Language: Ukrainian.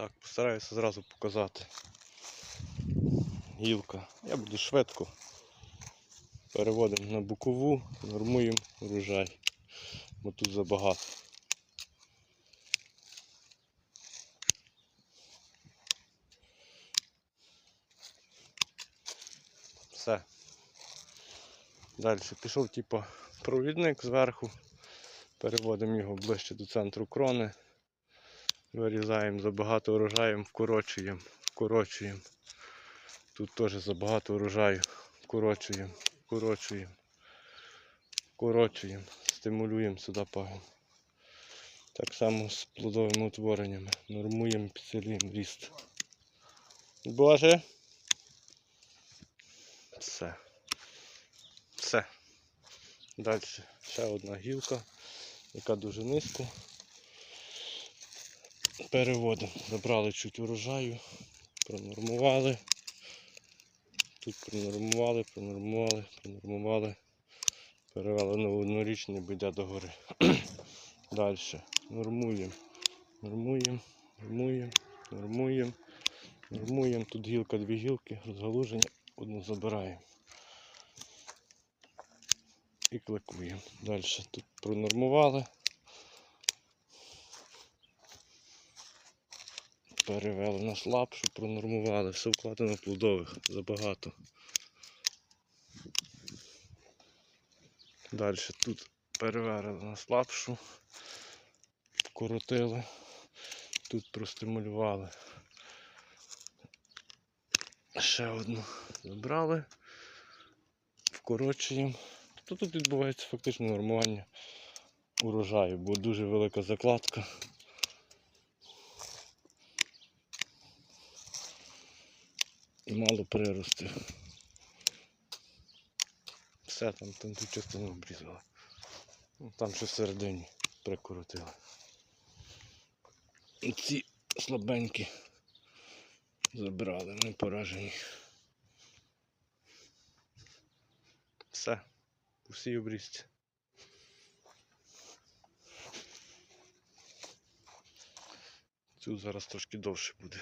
Так, постараюся зразу показати. Гілка. Я буду швидко. Переводимо на бокову, нормуємо урожай. Бо тут забагато. Все. Далі пішов типу, провідник зверху. Переводимо його ближче до центру крони. Вирізаємо забагато урожаєм, вкорочуємо, вкорочуємо. Тут теж забагато урожаю. Вкорочуємо, вкорочуємо, вкорочуємо, стимулюємо сюди пагін. Так само з плодовими утвореннями. Нормуємо, підсилюємо ріст. Боже. Все. Все. Далі ще одна гілка, яка дуже низько. Переводимо. Забрали чуть урожаю, пронормували. Тут пронормували, пронормували, пронормували. Перевели на однорічний, бо йде догори. Далі. Нормуємо. Нормуємо, нормуємо, нормуємо, нормуємо. Тут гілка, дві гілки, розгалуження, одну забираємо. І кликуємо. Далі тут пронормували. Перевели на слабшу, пронормували, все вкладено плодових, забагато. Далі тут перевели на слабшу, вкоротили, тут простимулювали. Ще одну забрали, вкорочуємо. Тобто тут відбувається фактично нормування урожаю, бо дуже велика закладка. І мало приростів. Все там, там ту частину обрізали. Ну, Там ще всередині прикоротили. І ці слабенькі забрали, не поражені. Все, всій обрізці. Цю зараз трошки довше буде.